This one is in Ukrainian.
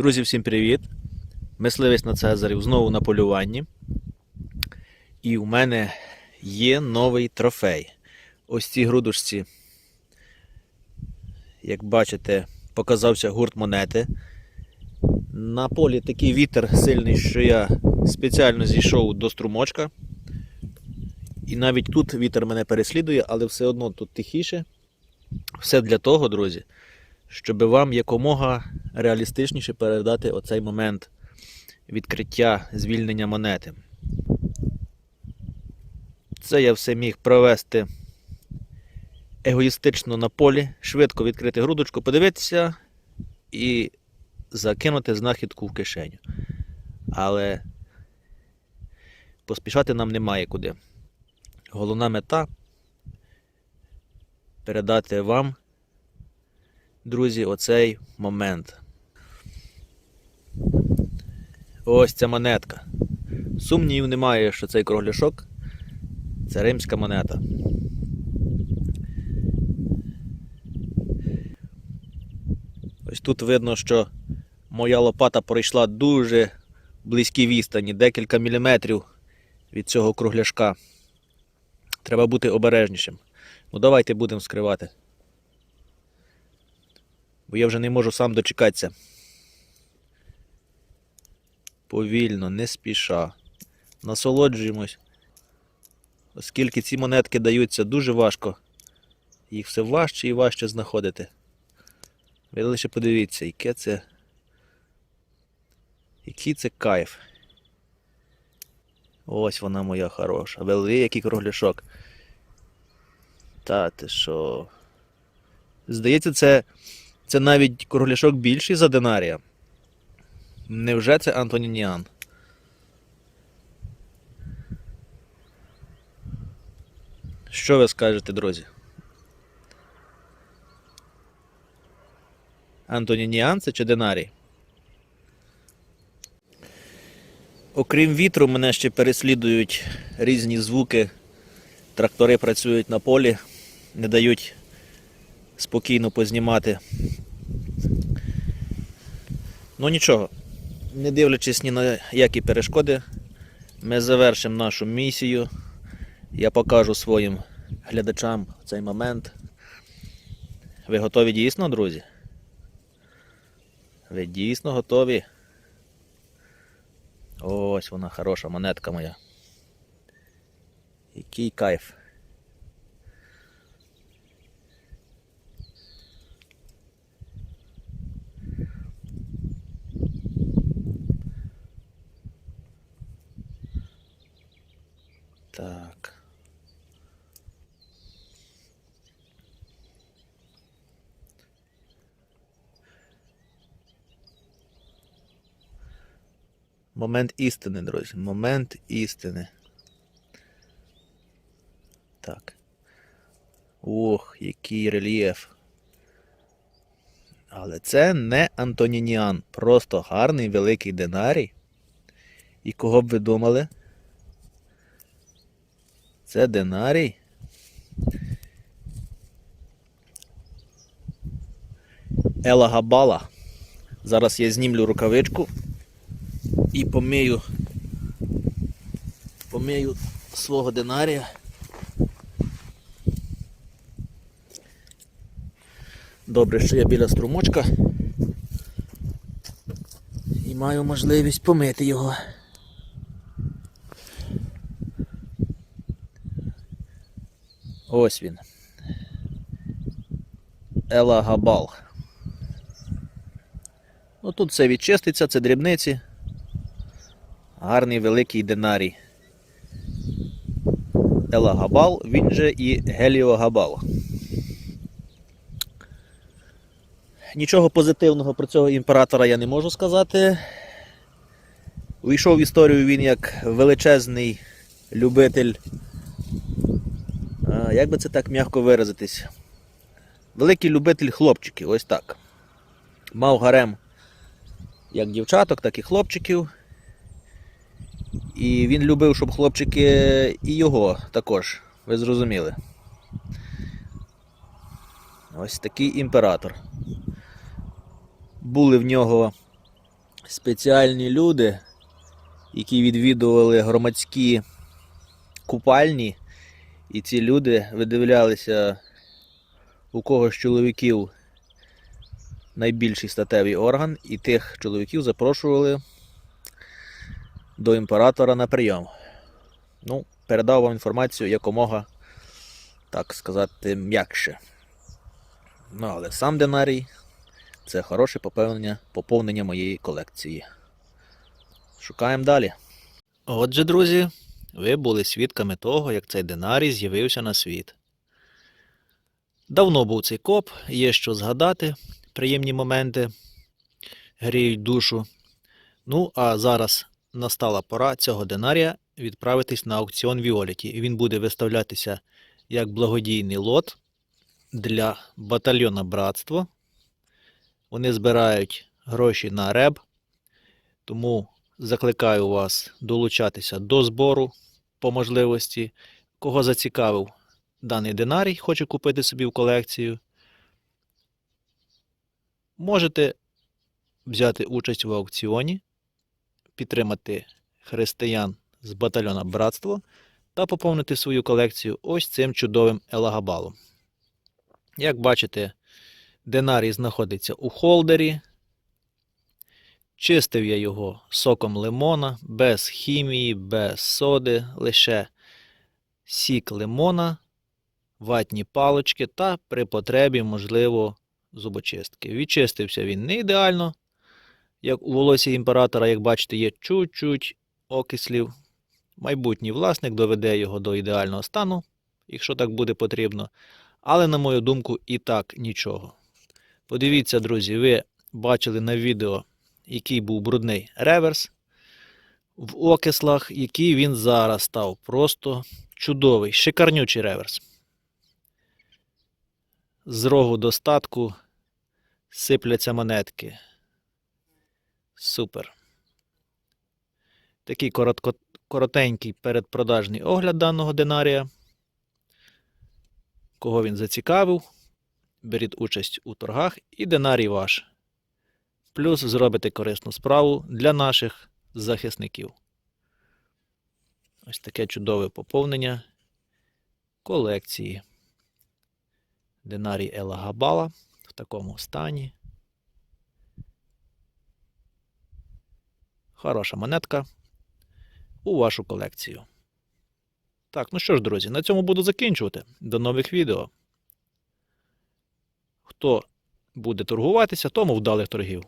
Друзі, всім привіт! Мисливець на Цезарів знову на полюванні. І у мене є новий трофей. Ось ці грудочці, як бачите, показався гурт монети. На полі такий вітер сильний, що я спеціально зійшов до струмочка. І навіть тут вітер мене переслідує, але все одно тут тихіше. Все для того, друзі, щоб вам якомога реалістичніше передати оцей момент відкриття звільнення монети. Це я все міг провести егоїстично на полі, швидко відкрити грудочку, подивитися і закинути знахідку в кишеню. Але поспішати нам немає куди. Головна мета передати вам друзі, оцей момент. Ось ця монетка. Сумнівів немає, що цей кругляшок це римська монета. Ось тут видно, що моя лопата пройшла дуже близькі відстані, декілька міліметрів від цього кругляшка. Треба бути обережнішим. Ну давайте будемо скривати бо я вже не можу сам дочекатися. Повільно, не спіша. Насолоджуємось. Оскільки ці монетки даються дуже важко, їх все важче і важче знаходити. Ви лише подивіться, яке це. Який це кайф. Ось вона моя хороша. Великий кругляшок. Та ти що? Здається, це. Це навіть кругляшок більший за динарія. Невже це Антонініан? Що ви скажете, друзі? Антонініан це чи динарій? Окрім вітру, мене ще переслідують різні звуки. Трактори працюють на полі, не дають спокійно познімати. Ну нічого, не дивлячись ні на які перешкоди, ми завершимо нашу місію. Я покажу своїм глядачам цей момент. Ви готові дійсно, друзі? Ви дійсно готові? Ось вона хороша монетка моя. Який кайф. Так. Момент істини, друзі. Момент істини. Так. Ох, який рельєф. Але це не Антонініан. Просто гарний великий динарій. І кого б ви думали? Це динарій. Ела Габала. Зараз я знімлю рукавичку і помию помию свого динарія. Добре, що я біля струмочка і маю можливість помити його. Ось він. Ела Габал. Ну тут все відчиститься, це дрібниці. Гарний великий динарій. Ела Габал, він же і Геліо Габал. Нічого позитивного про цього імператора я не можу сказати. Увійшов в історію він як величезний любитель Як би це так м'яко виразитись? Великий любитель хлопчиків, ось так. Мав гарем як дівчаток, так і хлопчиків. І він любив, щоб хлопчики і його також, ви зрозуміли. Ось такий імператор. Були в нього спеціальні люди, які відвідували громадські купальні, і ці люди видивлялися, у кого з чоловіків найбільший статевий орган, і тих чоловіків запрошували до імператора на прийом. Ну, передав вам інформацію якомога, так сказати, м'якше. Ну, але сам динарій це хороше поповнення, поповнення моєї колекції. Шукаємо далі. Отже, друзі, ви були свідками того, як цей динарій з'явився на світ. Давно був цей коп, є що згадати, приємні моменти, гріють душу. Ну, а зараз настала пора цього динарія відправитись на аукціон Віоліті. Він буде виставлятися як благодійний лот для батальйона Братство. Вони збирають гроші на РЕБ, тому закликаю вас долучатися до збору по можливості. Кого зацікавив даний динарій, хоче купити собі в колекцію. Можете взяти участь в аукціоні, підтримати християн з батальйона Братство та поповнити свою колекцію ось цим чудовим елагабалом. Як бачите, динарій знаходиться у холдері. Чистив я його соком лимона, без хімії, без соди, лише сік лимона, ватні палочки та при потребі, можливо, зубочистки. Відчистився він не ідеально, як у волосі імператора, як бачите, є чуть-чуть окислів. Майбутній власник доведе його до ідеального стану, якщо так буде потрібно. Але, на мою думку, і так нічого. Подивіться, друзі, ви бачили на відео, який був брудний реверс в окислах, який він зараз став. Просто чудовий, шикарнючий реверс. З рогу до статку сипляться монетки. Супер. Такий коротко, коротенький передпродажний огляд даного динарія. Кого він зацікавив, беріть участь у торгах і динарій ваш. Плюс зробите корисну справу для наших захисників. Ось таке чудове поповнення колекції. Динарій Ела Габала в такому стані. Хороша монетка у вашу колекцію. Так, ну що ж, друзі, на цьому буду закінчувати. До нових відео. Хто буде торгуватися, тому вдалих торгів.